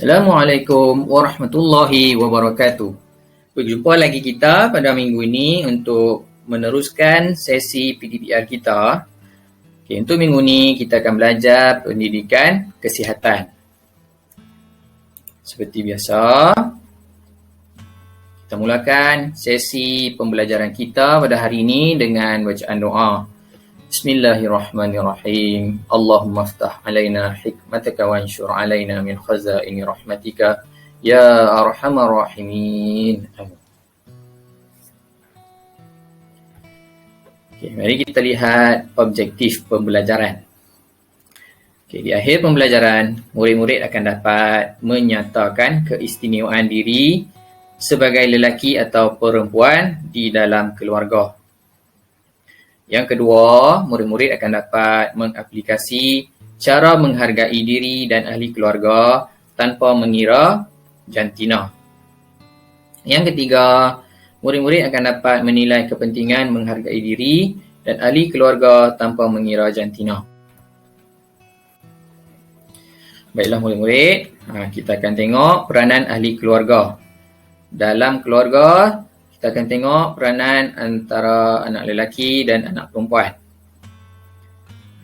Assalamualaikum warahmatullahi wabarakatuh. Berjumpa lagi kita pada minggu ini untuk meneruskan sesi PDPR kita. Okay, untuk minggu ini kita akan belajar pendidikan kesihatan. Seperti biasa, kita mulakan sesi pembelajaran kita pada hari ini dengan bacaan doa. Bismillahirrahmanirrahim. Allahumma aftah alaina hikmataka wa anshur alaina min khazaini rahmatika ya arhamar rahimin. Okay, mari kita lihat objektif pembelajaran. Okay, di akhir pembelajaran, murid-murid akan dapat menyatakan keistimewaan diri sebagai lelaki atau perempuan di dalam keluarga. Yang kedua, murid-murid akan dapat mengaplikasi cara menghargai diri dan ahli keluarga tanpa mengira jantina. Yang ketiga, murid-murid akan dapat menilai kepentingan menghargai diri dan ahli keluarga tanpa mengira jantina. Baiklah murid-murid, ha, kita akan tengok peranan ahli keluarga. Dalam keluarga, kita akan tengok peranan antara anak lelaki dan anak perempuan.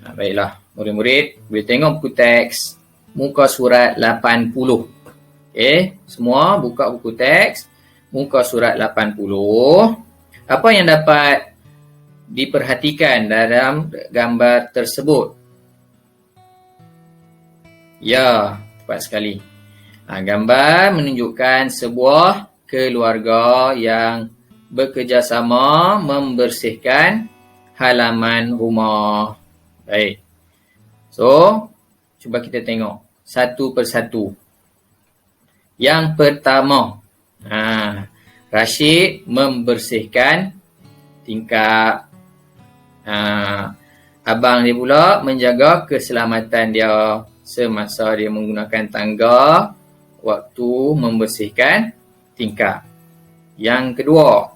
Ha, baiklah, murid-murid boleh tengok buku teks muka surat 80. Okey, semua buka buku teks muka surat 80. Apa yang dapat diperhatikan dalam gambar tersebut? Ya, tepat sekali. Ha, gambar menunjukkan sebuah keluarga yang bekerjasama membersihkan halaman rumah. Baik. So, cuba kita tengok satu persatu. Yang pertama, ha, Rashid membersihkan tingkap. Ha, abang dia pula menjaga keselamatan dia semasa dia menggunakan tangga waktu membersihkan tingkap. Yang kedua,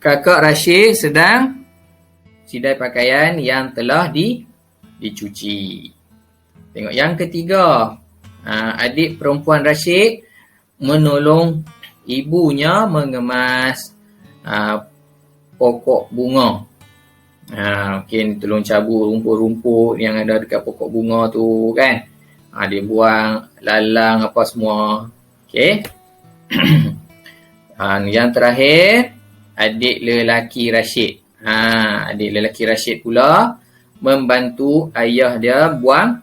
kakak Rashid sedang sidai pakaian yang telah di dicuci. Tengok yang ketiga, ha, adik perempuan Rashid menolong ibunya mengemas ha, pokok bunga. Ha, mungkin tolong cabut rumput-rumput yang ada dekat pokok bunga tu kan. Ha, dia buang lalang apa semua. Okey. ha, yang terakhir, adik lelaki Rashid. Ha, adik lelaki Rashid pula membantu ayah dia buang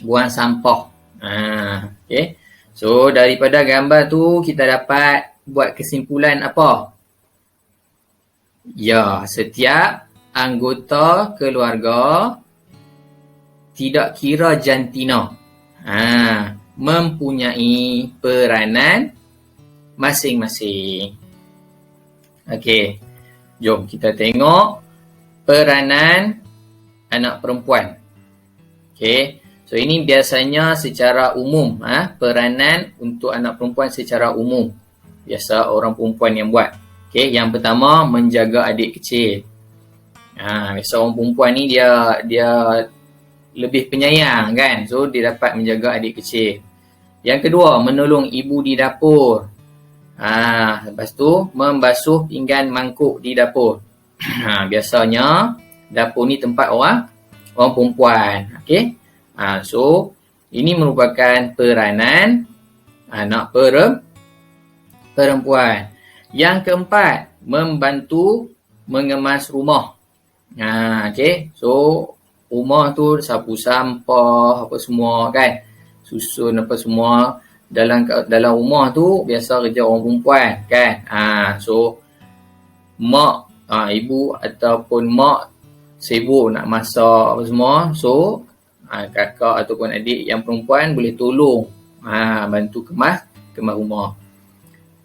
buang sampah. Ha, okey. So daripada gambar tu kita dapat buat kesimpulan apa? Ya, setiap anggota keluarga tidak kira jantina. Ha, mempunyai peranan masing-masing. Okey. Jom kita tengok peranan anak perempuan. Okey. So ini biasanya secara umum, ha? peranan untuk anak perempuan secara umum. Biasa orang perempuan yang buat. Okey, yang pertama menjaga adik kecil. Ha, biasa orang perempuan ni dia dia lebih penyayang kan. So dia dapat menjaga adik kecil. Yang kedua, menolong ibu di dapur. Ha, lepas tu, membasuh pinggan mangkuk di dapur. Ha, biasanya, dapur ni tempat orang orang perempuan. Okay? Ha, so, ini merupakan peranan anak per perempuan. Yang keempat, membantu mengemas rumah. Ha, okay? So, rumah tu sapu sampah, apa semua kan susun apa semua. Dalam dalam rumah tu biasa kerja orang perempuan kan? Ha, so mak ha, ibu ataupun mak sibuk nak masak apa semua. So ha, kakak ataupun adik yang perempuan boleh tolong ha, bantu kemas kemas rumah.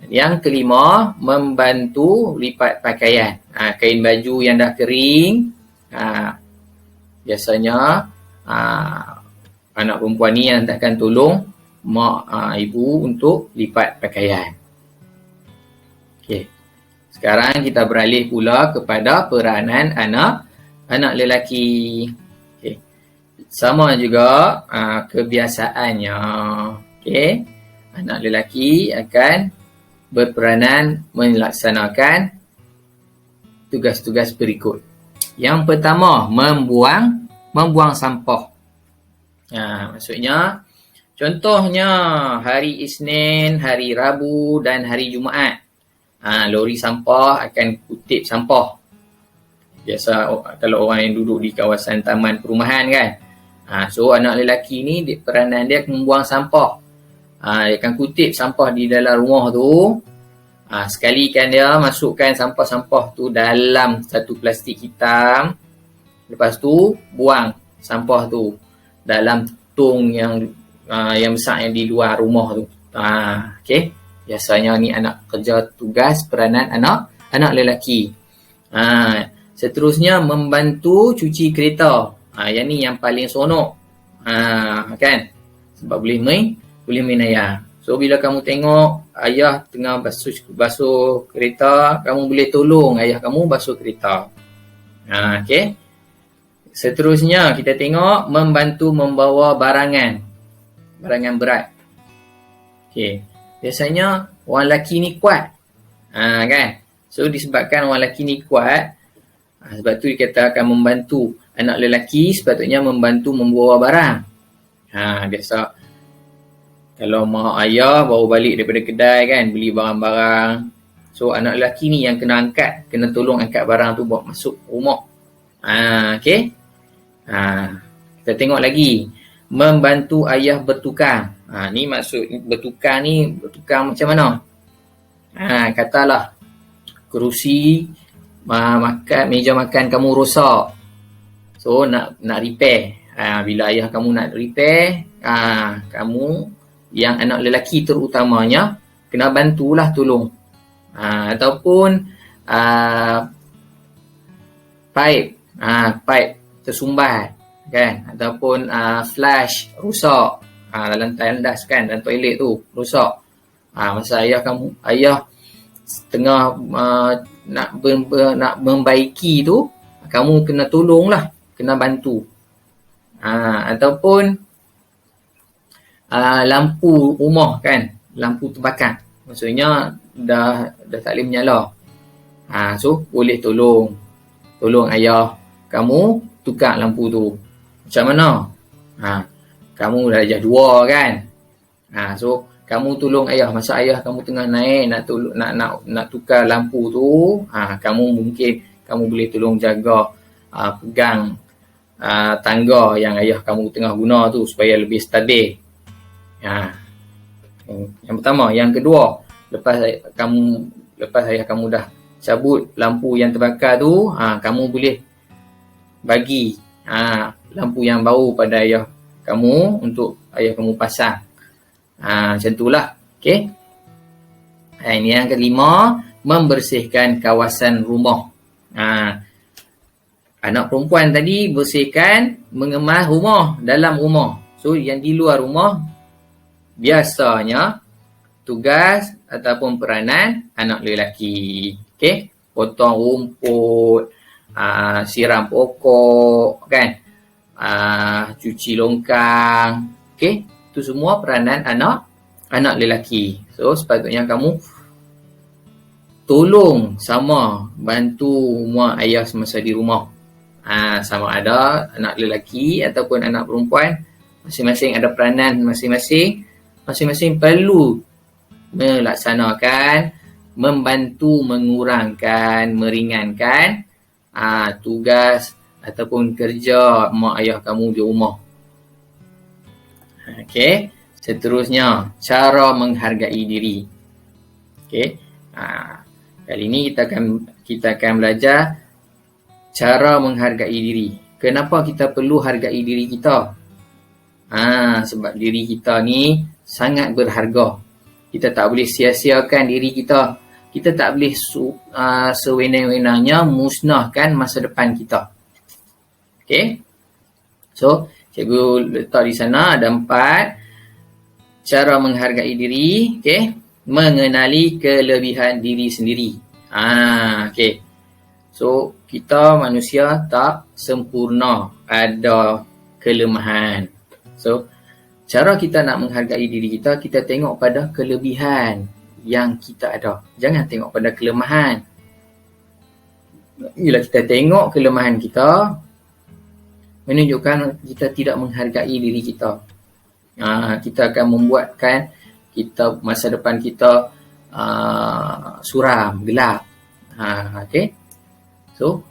Yang kelima membantu lipat pakaian. Ha, kain baju yang dah kering ha, biasanya ha, anak perempuan ni yang takkan tolong mak uh, ibu untuk lipat pakaian. Okey. Sekarang kita beralih pula kepada peranan anak anak lelaki. Okey. sama juga uh, kebiasaannya. Okey. Anak lelaki akan berperanan melaksanakan tugas-tugas berikut. Yang pertama, membuang membuang sampah. Ha, maksudnya contohnya hari Isnin, hari Rabu dan hari Jumaat. Ha, lori sampah akan kutip sampah. Biasa kalau orang yang duduk di kawasan taman perumahan kan. Ha, so anak lelaki ni peranan dia membuang sampah. Ha, dia akan kutip sampah di dalam rumah tu. Ha, sekali kan dia masukkan sampah-sampah tu dalam satu plastik hitam. Lepas tu buang sampah tu dalam tong yang uh, yang besar yang di luar rumah tu. Ha, okay. Biasanya ni anak kerja tugas peranan anak anak lelaki. Ha, seterusnya membantu cuci kereta. Ha, yang ni yang paling sonok. Ha, kan? Sebab boleh main, boleh main ayah. So bila kamu tengok ayah tengah basuh, basuh kereta, kamu boleh tolong ayah kamu basuh kereta. Ha, okay. Seterusnya kita tengok membantu membawa barangan. Barangan berat. Okay. Biasanya orang lelaki ni kuat. Ha, kan? So disebabkan orang lelaki ni kuat, ha, sebab tu kata akan membantu anak lelaki sepatutnya membantu membawa barang. Ha, biasa kalau mak ayah baru balik daripada kedai kan beli barang-barang so anak lelaki ni yang kena angkat kena tolong angkat barang tu bawa masuk rumah ha, okay ha, kita tengok lagi. Membantu ayah bertukar. Ha, ni maksud bertukar ni bertukar macam mana? Ha, katalah kerusi ma, makan meja makan kamu rosak. So nak nak repair. Ha, bila ayah kamu nak repair ha, kamu yang anak lelaki terutamanya kena bantulah tolong. Ha, ataupun uh, pipe. Ha, pipe tersumbat kan? Ataupun uh, flash rusak. Ha, dalam tandas kan dan toilet tu rusak. Ha, masa ayah kamu ayah tengah uh, nak ber, ber, nak membaiki tu kamu kena tolonglah kena bantu. Ha, ataupun uh, lampu rumah kan lampu terbakar. Maksudnya dah dah tak boleh menyala. Ha, so boleh tolong tolong ayah kamu tukar lampu tu. Macam mana? Ha, kamu dah darjah dua kan? Ha, so kamu tolong ayah masa ayah kamu tengah naik nak tolong, nak nak nak tukar lampu tu ha, kamu mungkin kamu boleh tolong jaga uh, pegang uh, tangga yang ayah kamu tengah guna tu supaya lebih stabil. Ha. Yang pertama, yang kedua, lepas kamu lepas ayah kamu dah cabut lampu yang terbakar tu, ha, kamu boleh bagi ha, lampu yang baru pada ayah kamu untuk ayah kamu pasang. Ha, macam itulah. Okey. Ha, ini yang kelima, membersihkan kawasan rumah. Ha, anak perempuan tadi bersihkan mengemas rumah dalam rumah. So yang di luar rumah biasanya tugas ataupun peranan anak lelaki. Okey, potong rumput, ah, siram pokok, kan? Ah, cuci longkang. Okey, itu semua peranan anak anak lelaki. So sepatutnya kamu tolong sama bantu mak ayah semasa di rumah. Ha, sama ada anak lelaki ataupun anak perempuan masing-masing ada peranan masing-masing masing-masing perlu melaksanakan membantu mengurangkan meringankan ah, tugas ataupun kerja mak ayah kamu di rumah. Okey, seterusnya cara menghargai diri. Okey. Ha, kali ini kita akan kita akan belajar cara menghargai diri. Kenapa kita perlu hargai diri kita? Ha, sebab diri kita ni sangat berharga. Kita tak boleh sia-siakan diri kita. Kita tak boleh uh, sewenang-wenangnya musnahkan masa depan kita. Okay. So, cikgu letak di sana ada empat cara menghargai diri. Okay. Mengenali kelebihan diri sendiri. Ah, okay. So, kita manusia tak sempurna. Ada kelemahan. So, cara kita nak menghargai diri kita, kita tengok pada kelebihan yang kita ada. Jangan tengok pada kelemahan. Bila kita tengok kelemahan kita, menunjukkan kita tidak menghargai diri kita. Uh, kita akan membuatkan kita masa depan kita uh, suram, gelap. Uh, okay. So,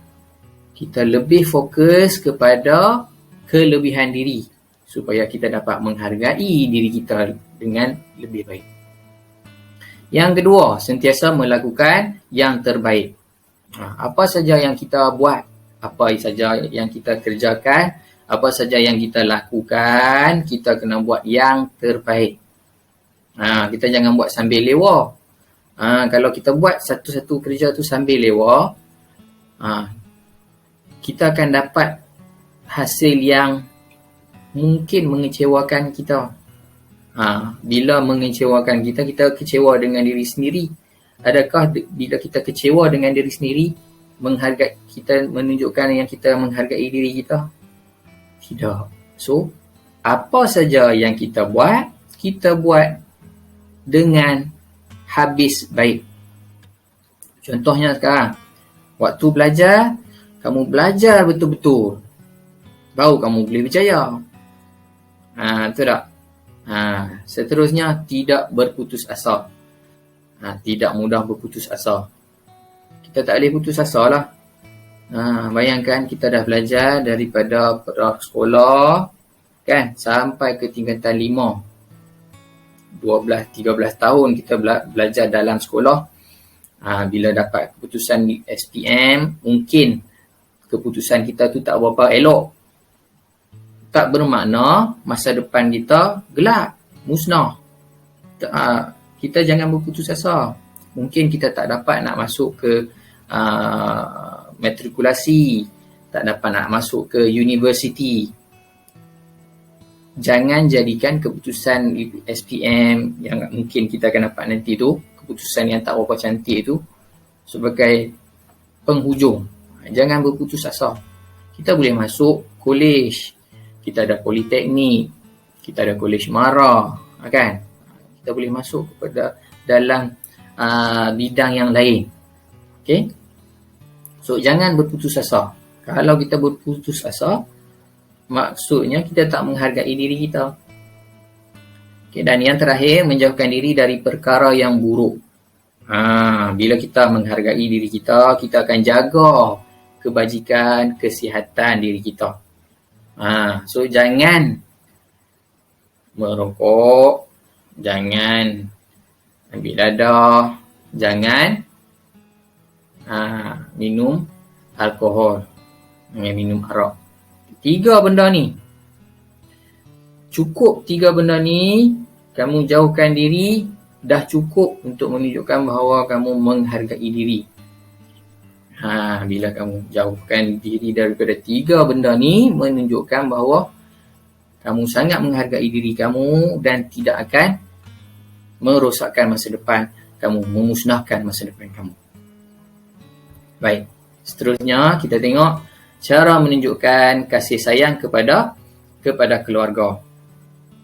kita lebih fokus kepada kelebihan diri supaya kita dapat menghargai diri kita dengan lebih baik. Yang kedua, sentiasa melakukan yang terbaik. Ha, apa saja yang kita buat, apa saja yang kita kerjakan, apa saja yang kita lakukan, kita kena buat yang terbaik. Ha, kita jangan buat sambil lewa. Ha, kalau kita buat satu-satu kerja tu sambil lewa, ha, kita akan dapat hasil yang mungkin mengecewakan kita. Ha, bila mengecewakan kita, kita kecewa dengan diri sendiri. Adakah bila kita kecewa dengan diri sendiri, menghargai kita menunjukkan yang kita menghargai diri kita? Tidak. So, apa saja yang kita buat, kita buat dengan habis baik. Contohnya sekarang, waktu belajar, kamu belajar betul-betul. Baru kamu boleh berjaya. Ha, betul tak? Ha, seterusnya tidak berputus asa. Ha, tidak mudah berputus asa. Kita tak boleh putus asa lah. Ha, bayangkan kita dah belajar daripada sekolah kan sampai ke tingkatan lima. 12 13 tahun kita belajar dalam sekolah. Ha, bila dapat keputusan SPM, mungkin keputusan kita tu tak berapa elok tak bermakna masa depan kita gelap, musnah. Uh, kita jangan berputus asa. Mungkin kita tak dapat nak masuk ke uh, matrikulasi, tak dapat nak masuk ke universiti. Jangan jadikan keputusan SPM yang mungkin kita akan dapat nanti tu, keputusan yang tak berapa cantik tu sebagai penghujung. Jangan berputus asa. Kita boleh masuk college, kita ada politeknik, kita ada kolej mara, kan? Kita boleh masuk kepada dalam uh, bidang yang lain. Okay? So, jangan berputus asa. Kalau kita berputus asa, maksudnya kita tak menghargai diri kita. Okay, dan yang terakhir, menjauhkan diri dari perkara yang buruk. Ha, bila kita menghargai diri kita, kita akan jaga kebajikan, kesihatan diri kita. Ha, so jangan merokok, jangan ambil dadah, jangan ha, minum alkohol, jangan minum arak. Tiga benda ni. Cukup tiga benda ni, kamu jauhkan diri, dah cukup untuk menunjukkan bahawa kamu menghargai diri. Ha, bila kamu jauhkan diri daripada tiga benda ni menunjukkan bahawa kamu sangat menghargai diri kamu dan tidak akan merosakkan masa depan kamu, memusnahkan masa depan kamu. Baik, seterusnya kita tengok cara menunjukkan kasih sayang kepada kepada keluarga.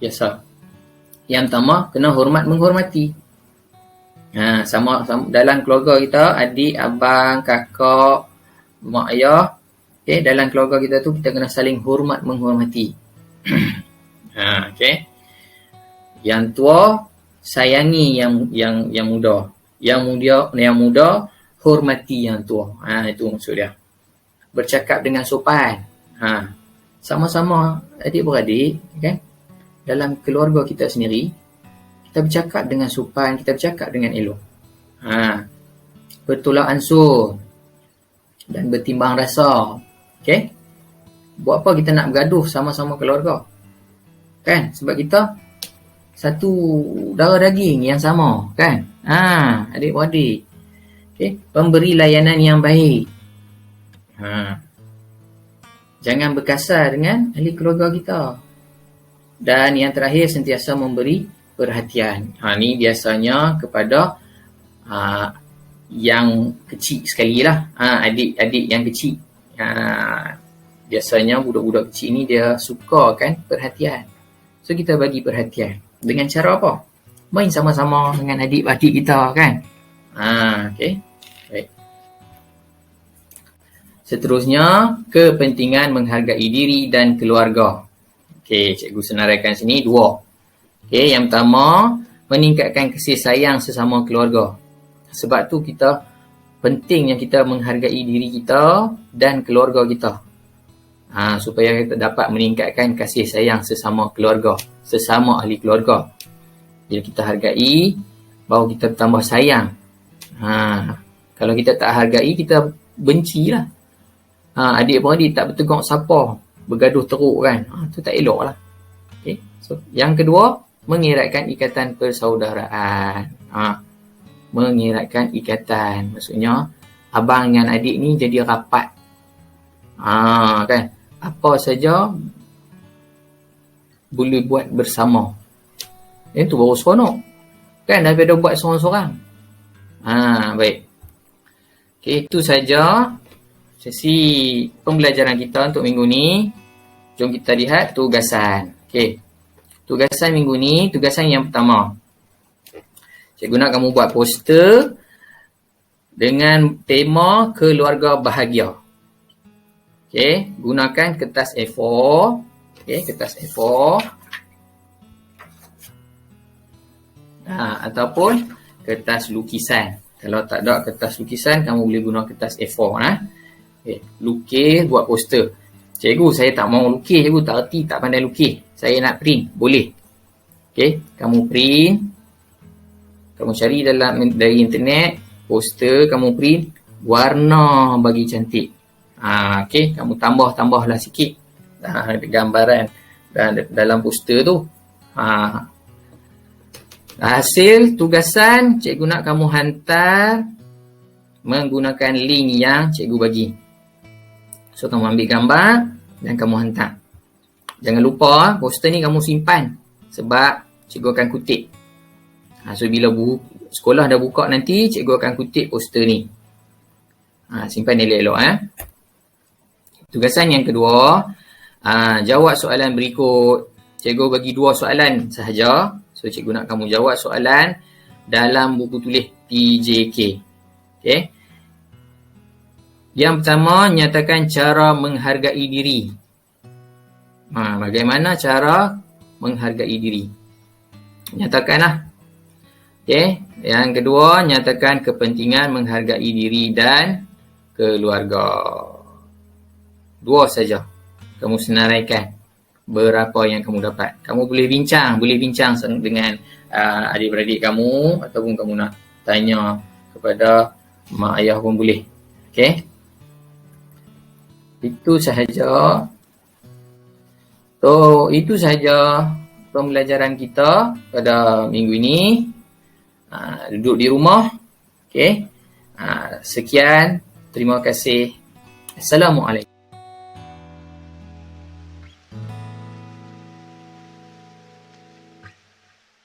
Biasa. Yang pertama, kena hormat menghormati. Ha, sama, sama dalam keluarga kita, adik, abang, kakak, mak ayah. Okay, dalam keluarga kita tu kita kena saling hormat menghormati. ha, okay. Yang tua sayangi yang yang yang muda. Yang muda yang muda hormati yang tua. Ha, itu maksud dia. Bercakap dengan sopan. Ha. Sama-sama adik-beradik, okay? Dalam keluarga kita sendiri, kita bercakap dengan sopan, kita bercakap dengan elok. Ha. Bertolak ansur dan bertimbang rasa. Okey? Buat apa kita nak bergaduh sama-sama keluarga? Kan? Sebab kita satu darah daging yang sama, kan? Ha, adik-beradik. Okey, pemberi layanan yang baik. Ha. Jangan berkasar dengan ahli keluarga kita. Dan yang terakhir sentiasa memberi perhatian. Ha, ni biasanya kepada ha, yang kecil sekali lah. Ha, adik-adik yang kecil. Ha, biasanya budak-budak kecil ni dia suka kan perhatian. So kita bagi perhatian. Dengan cara apa? Main sama-sama dengan adik-adik kita kan. Ha, okay. Baik. Seterusnya, kepentingan menghargai diri dan keluarga. Okey, cikgu senaraikan sini dua. Okey, yang pertama, meningkatkan kasih sayang sesama keluarga. Sebab tu kita pentingnya kita menghargai diri kita dan keluarga kita. Ha, supaya kita dapat meningkatkan kasih sayang sesama keluarga, sesama ahli keluarga. Bila kita hargai, baru kita tambah sayang. Ha, kalau kita tak hargai, kita bencilah. Ha, adik-beradik tak bertegak siapa bergaduh teruk kan. Ha, tu tak elok lah. Okay. So, yang kedua, mengiratkan ikatan persaudaraan. Ha, mengiratkan ikatan. Maksudnya, abang dengan adik ni jadi rapat. Ha, kan? Apa saja boleh buat bersama. Itu baru seronok. Kan daripada buat seorang-seorang. Ha, baik. Okay, itu saja sesi pembelajaran kita untuk minggu ni. Jom kita lihat tugasan. Okey. Tugasan minggu ni, tugasan yang pertama. Cikgu nak kamu buat poster dengan tema keluarga bahagia. Okey, gunakan kertas A4. Okey, kertas A4. Ha, ataupun kertas lukisan. Kalau tak ada kertas lukisan, kamu boleh guna kertas A4. Nah. Ha? Okay. Lukis, buat poster. Cikgu, saya tak mau lukis. Cikgu tak erti, tak pandai lukis. Saya nak print. Boleh. Okay. Kamu print. Kamu cari dalam dari internet. Poster, kamu print. Warna bagi cantik. Ha, okay. Kamu tambah-tambahlah sikit. Ha, gambaran dalam poster tu. Ha. Hasil tugasan, cikgu nak kamu hantar menggunakan link yang cikgu bagi. So kamu ambil gambar dan kamu hantar. Jangan lupa poster ni kamu simpan sebab cikgu akan kutip. Ha, so bila bu sekolah dah buka nanti cikgu akan kutip poster ni. Ha, simpan elok-elok eh. Tugasan yang kedua, ha, jawab soalan berikut. Cikgu bagi dua soalan sahaja. So cikgu nak kamu jawab soalan dalam buku tulis PJK. Okay. Yang pertama, nyatakan cara menghargai diri. Ha, bagaimana cara menghargai diri? Nyatakanlah. Okay. Yang kedua, nyatakan kepentingan menghargai diri dan keluarga. Dua saja. Kamu senaraikan berapa yang kamu dapat. Kamu boleh bincang, boleh bincang dengan uh, adik-beradik kamu ataupun kamu nak tanya kepada mak ayah pun boleh. Okay. Itu sahaja. So, itu sahaja pembelajaran kita pada minggu ini. Ha, duduk di rumah. Okay. Ha, sekian. Terima kasih. Assalamualaikum.